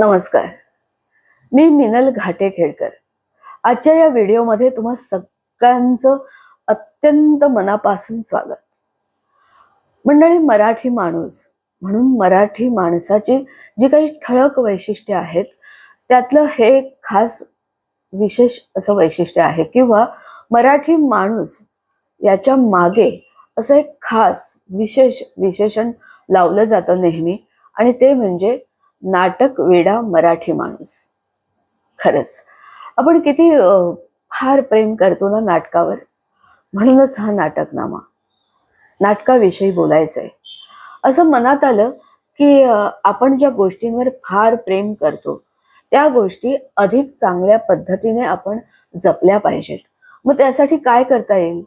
नमस्कार. मी मिनल घाटे खेडकर आजच्या या व्हिडिओमध्ये तुम्हा सगळ्यांचं अत्यंत मनापासून स्वागत. मंडळी मराठी माणूस म्हणून मराठी माणसाची जी काही ठळक वैशिष्ट्ये आहेत त्यातलं हे एक खास विशेष असं वैशिष्ट्य आहे किंवा मराठी माणूस याच्या मागे असं एक खास विशेष विशेषण लावलं जातं नेहमी आणि ते म्हणजे नाटक वेडा मराठी माणूस. खरंच. आपण किती फार प्रेम करतो ना नाटकावर? म्हणूनच हा नाटकनामा. नाटकाविषयी बोलायचंय. असं मनात आलं की आपण ज्या गोष्टींवर फार प्रेम करतो त्या गोष्टी अधिक चांगल्या पद्धतीने आपण जपल्या पाहिजेत. मग त्यासाठी काय करता येईल?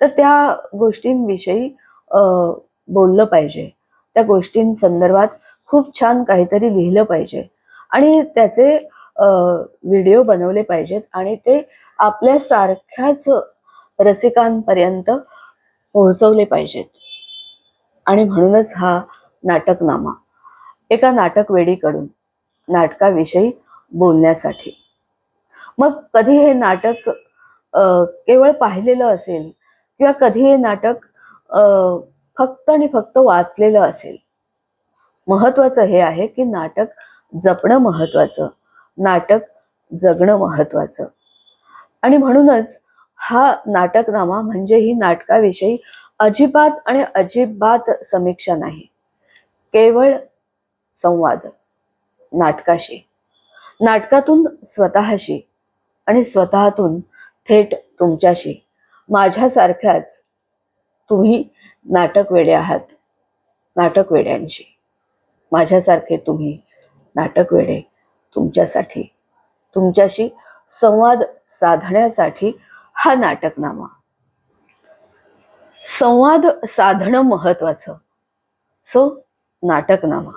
तर त्या गोष्टींविषयी अं, बोललं पाहिजे. त्या गोष्टींसंदर्भात खूप छान काहीतरी लिहिलं पाहिजे. आणि त्याचे व्हिडिओ बनवले पाहिजेत आणि ते आपल्या सारख्याच रसिकांपर्यंत पोहोचवले पाहिजेत. आणि म्हणूनच हा नाटकनामा एका नाटक वेडीकडून नाटकाविषयी बोलण्यासाठी. मग कधी हे नाटक केवळ पाहिलेलं असेल किंवा कधी हे नाटक फक्त आणि फक्त वाचलेलं असेल महत्वाचं हे आहे की नाटक जपणं महत्वाचं. नाटक जगणं महत्वाचं. आणि म्हणूनच हा नाटकनामा म्हणजे ही नाटकाविषयी अजिबात आणि अजिबात समीक्षा नाही. केवळ संवाद. नाटकाशी. नाटकातून स्वतःशी आणि स्वतःतून थेट तुमच्याशी. माझ्यासारख्याच तुम्ही नाटक वेडे आहात. नाटक वेड्यांशी माझ्यासारखे तुम्ही नाटक वेडे तुमच्यासाठी तुमच्याशी संवाद साधण्यासाठी हा नाटकनामा. संवाद साधणं महत्वाचं सो नाटकनामा.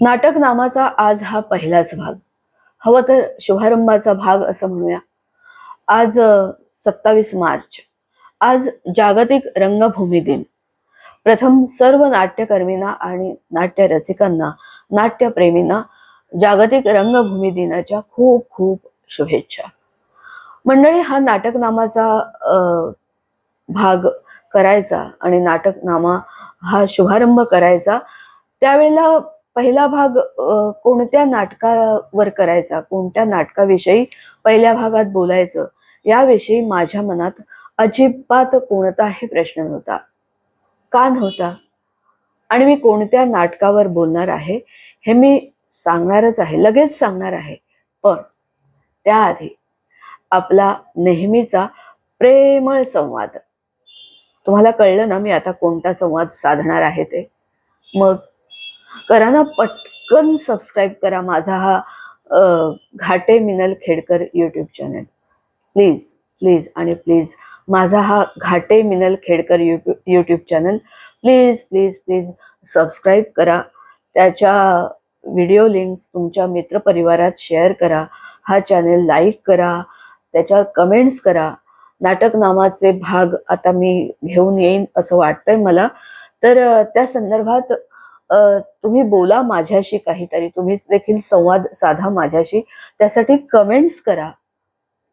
नाटकनामाचा आज हा पहिलाच भाग. हवं तर शुभारंभाचा भाग असं म्हणूया. आज सत्तावीस मार्च. आज जागतिक रंगभूमी दिन. प्रथम सर्व नाट्यकर्मींना आणि नाट्य रसिकांना नाट्यप्रेमींना जागतिक रंगभूमी दिनाच्या खूप खूप शुभेच्छा. मंडळी हा नाटकनामाचा भाग करायचा आणि नाटकनामा हा शुभारंभ करायचा त्यावेळेला पहिला भाग कोणत्या नाटकावर करायचा कोणत्या नाटकाविषयी पहिल्या भागात बोलायचं याविषयी माझ्या मनात अजिबात कोणताही प्रश्न नव्हता. का नव्हता आणि मी कोणत्या नाटकावर बोलणार आहे हे मी सांगणारच आहे लगेच सांगणार आहे. पण त्याआधी आपला नेहमीचा प्रेमळ संवाद. तुम्हाला कळलं ना मी आता कोणता संवाद साधणार आहे ते? मग करा ना पटकन सबस्क्राईब करा माझा हा Ghate Minal Khedkar YouTube channel please please आणि प्लीज माझा हा Ghate Minal Khedkar YouTube YouTube channel please please please subscribe करा. त्याच्या व्हिडिओ लिंक्स तुमच्या मित्रपरिवारात शेअर करा. हा चॅनल लाईक करा. त्याच्यावर कमेंट्स करा. नाटकनामाचे भाग आता मी घेऊन येईन असं वाटतंय मला. तर त्या संदर्भात तुम्ही बोला माझ्याशी काहीतरी. तुम्ही देखील संवाद साधा माझ्याशी. त्यासाठी कमेंट्स करा.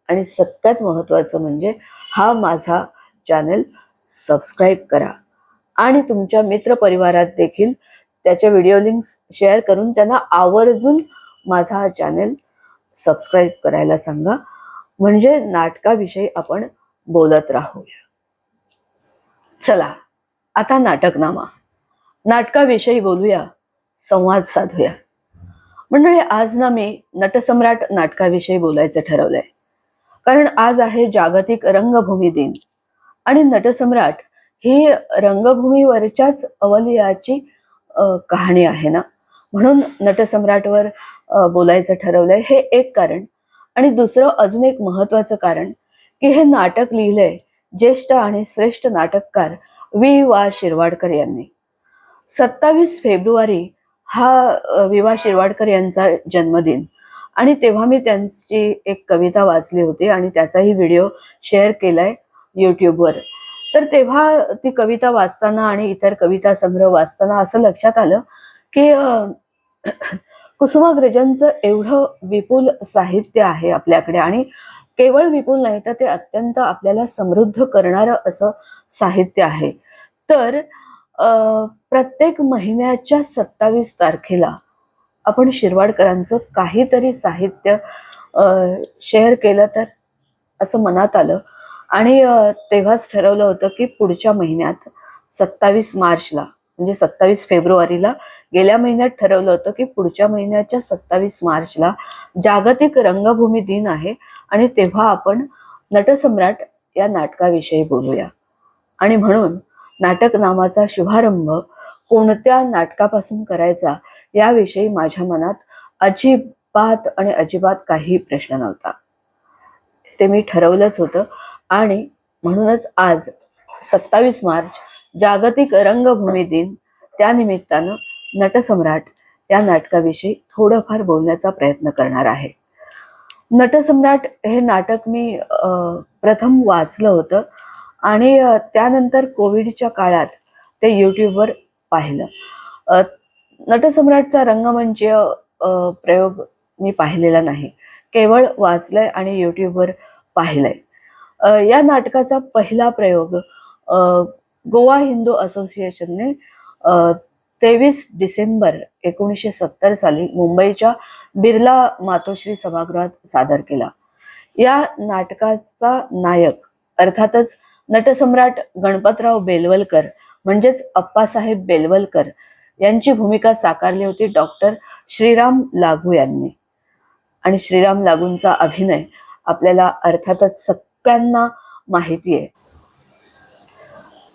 आणि सगळ्यात महत्त्वाचं म्हणजे हा माझा चॅनल सबस्क्राईब करा. आणि तुमच्या मित्रपरिवारात देखील त्याच्या व्हिडिओ लिंक्स शेअर करून त्यांना आवर्जून माझा हा चॅनल सबस्क्राईब करायला सांगा. म्हणजे नाटकाविषयी आपण बोलत राहूया. चला आता नाटकनामा. नाटकाविषयी बोलूया संवाद साधूया. मंडळी आज ना मी नटसम्राट नाटकाविषयी बोलायचं ठरवलंय. कारण आज आहे जागतिक रंगभूमी दिन. आणि नटसम्राट ही रंगभूमीवरच्याच अवलियाची कहाणी आहे ना? म्हणून नटसम्राटवर बोलायचं ठरवलंय हे एक कारण. आणि दुसरं अजून एक महत्वाचं कारण की हे नाटक लिहिलंय ज्येष्ठ आणि श्रेष्ठ नाटककार वि. वा. शिरवाडकर यांनी. सत्तावीस फेब्रुवारी हा वि. वा. शिरवाडकर यांचा जन्मदिन. आणि तेव्हा मी त्यांची एक कविता वाचली होती आणि त्याचाही व्हिडिओ शेअर केलाय यूट्यूबवर. तर तेव्हा ती कविता वाचताना आणि इतर कविता संग्रह वाचताना असं लक्षात आलं की कुसुमाग्रजांचं एवढं विपुल साहित्य आहे आपल्याकडे आणि केवळ विपुल नाही तर ते अत्यंत आपल्याला समृद्ध करणारं असं साहित्य आहे. तर प्रत्येक महिन्याच्या सत्तावीस तारखेला आपण शिरवाडकरांचं काहीतरी साहित्य शेअर केलं तर? असं मनात आलं. आणि तेव्हाच ठरवलं होतं की पुढच्या महिन्यात सत्तावीस मार्चला म्हणजे सत्तावीस फेब्रुवारीला गेल्या महिन्यात ठरवलं होतं की पुढच्या महिन्याच्या सत्तावीस मार्चला जागतिक रंगभूमी दिन आहे आणि तेव्हा आपण नटसम्राट या नाटकाविषयी बोलूया. आणि म्हणून नाटक नामाचा शुभारंभ कोणत्या नाटकापासून करायचा याविषयी माझ्या मनात अजिबात आणि अजिबात काही प्रश्न नव्हता. ते मी ठरवलंच होतं आणि म्हणूनच आज सत्तावीस मार्च जागतिक रंगभूमी दिन त्यानिमित्तानं नटसम्राट या नाटकाविषयी थोडंफार बोलण्याचा प्रयत्न करणार आहे. नटसम्राट हे नाटक मी प्रथम वाचलं होतं आणि त्यानंतर कोविडच्या काळात ते यूट्यूबवर पाहिलं. नटसम्राटचा रंगमंच म्हणजे, अं, प्रयोग मी पाहिलेला नाही. केवळ वाचलंय आणि यूट्यूबवर पाहिलंय. या नाटकाचा पहिला प्रयोग अं, गोवा हिंदू असोसिएशनने तेवीस डिसेंबर एकोणीसशे सत्तर साली मुंबईच्या बिर्ला मातोश्री सभागृहात सादर केला. या नाटकाचा नायक अर्थातच नटसम्राट गणपतराव बेलवलकर म्हणजेच अप्पासाहेब बेलवलकर यांची भूमिका साकारली होती डॉक्टर श्रीराम लागू यांनी. आणि श्रीराम लागूंचा अभिनय आपल्याला अर्थातच सगळ्यांना माहिती आहे.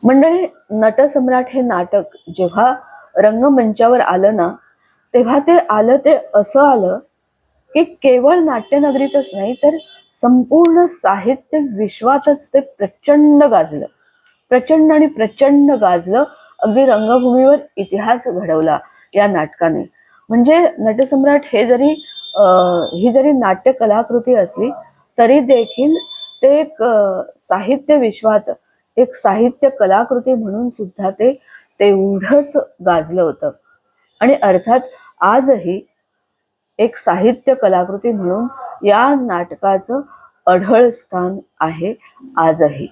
मंडळी नटसम्राट हे नाटक जेव्हा रंगमंचावर आलं ना तेव्हा ते आलं ते असं आलं की केवळ नाट्यनगरीतच नाही तर संपूर्ण साहित्य विश्वातच ते प्रचंड गाजलं. प्रचंड आणि प्रचंड गाजलं अगदी रंगभूमीवर इतिहास घडवला या नाटकाने. म्हणजे नटसम्राट हे जरी ही जरी नाट्य कलाकृती असली तरी देखील ते एक साहित्य विश्वात एक साहित्य कलाकृती म्हणून सुद्धा ते तेवढंच गाजलं होतं. आणि अर्थात आजही एक साहित्य कलाकृती म्हणून या नाटकाचं अढळ स्थान आहे आजही.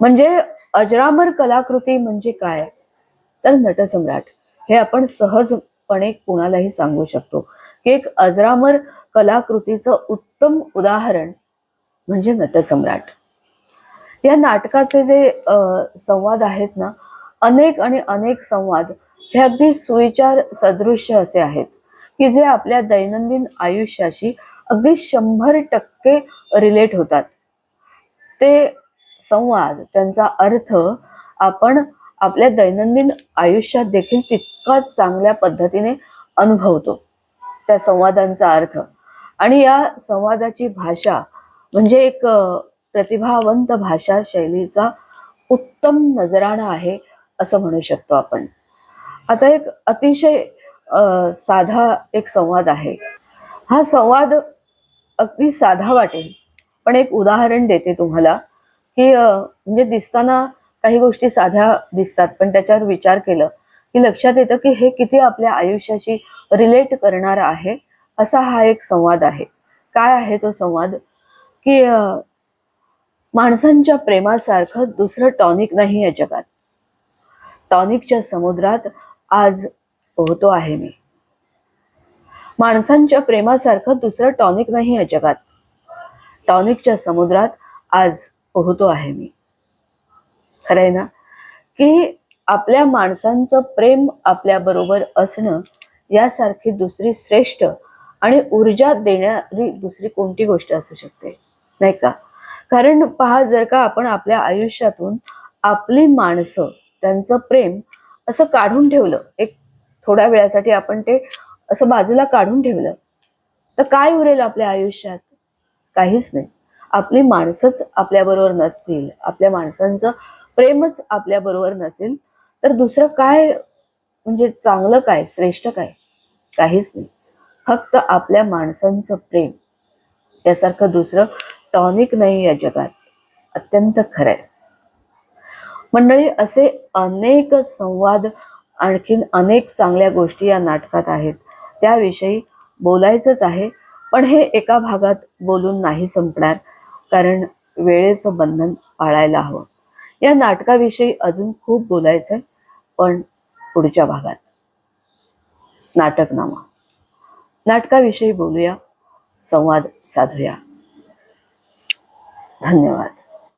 म्हणजे अजरामर कलाकृती म्हणजे काय? तर नटसम्राट हे आपण सहजपणे कुणालाही सांगू शकतो. की एक अजरामर कलाकृतीचं उत्तम उदाहरण म्हणजे नटसम्राट. या नाटकाचे जे संवाद आहेत ना अनेक आणि अनेक संवाद हे अगदी सुविचार सदृश्य असे आहेत की जे आपल्या दैनंदिन आयुष्याशी अगदी शंभर टक्के रिलेट होतात. ते संवाद त्यांचा अर्थ आपण आपल्या दैनंदिन आयुष्यात देखील तितकाच चांगल्या पद्धतीने अनुभवतो. त्या संवादांचा अर्थ. आणि या संवादाची भाषा म्हणजे एक प्रतिभावंत भाषा शैलीचा उत्तम नजराणा आहे असं म्हणू शकतो आपण. आता एक अतिशय साधा एक संवाद आहे. हा संवाद अगदी साधा वाटेल पण एक उदाहरण देते तुम्हाला. की म्हणजे दिसताना काही गोष्टी साध्या दिसतात पण त्याच्यावर विचार केलं की लक्षात येतं की हे किती आपल्या आयुष्याशी रिलेट करणार आहे असा हा एक संवाद आहे. काय आहे तो संवाद? की माणसांच्या प्रेमासारखं दुसरं टॉनिक नाही या जगात टॉनिकच्या समुद्रात आज पोहतो आहे मी. माणसांच्या प्रेमासारखं दुसरं टॉनिक नाही या जगात टॉनिकच्या समुद्रात आज पोहतो आहे मी. खरंय ना? की आपल्या माणसांचं प्रेम आपल्या बरोबर असणं यासारखी दुसरी श्रेष्ठ आणि ऊर्जा देणारी दुसरी कोणती गोष्ट असू शकते? नाही का? कारण पहा जर का आपण आपल्या आयुष्यातून आपली माणसं त्यांचं प्रेम असं काढून ठेवलं एक थोड्या वेळासाठी आपण ते असं बाजूला काढून ठेवलं तर काय उरेल आपल्या आयुष्यात? काहीच नाही. आपली माणसंच आपल्याबरोबर नसतील आपल्या माणसांचं प्रेमच आपल्याबरोबर नसेल तर दुसरं काय म्हणजे चांगलं काय श्रेष्ठ काय? काहीच नाही. फक्त आपल्या माणसांचं प्रेम. यासारखं दुसरं टॉनिक नाही या जगात. अत्यंत खरंय. मंडळी असे अनेक संवाद आणखीन अनेक चांगल्या गोष्टी या नाटकात आहेत. त्याविषयी बोलायचंच आहे पण हे एका भागात बोलून नाही संपणार. कारण वेळेचं बंधन पाळायला हवं. या नाटकाविषयी अजून खूप बोलायचंय पण पुढच्या भागात. नाटकनामा. नाटकाविषयी बोलूया संवाद साधूया. धन्यवाद.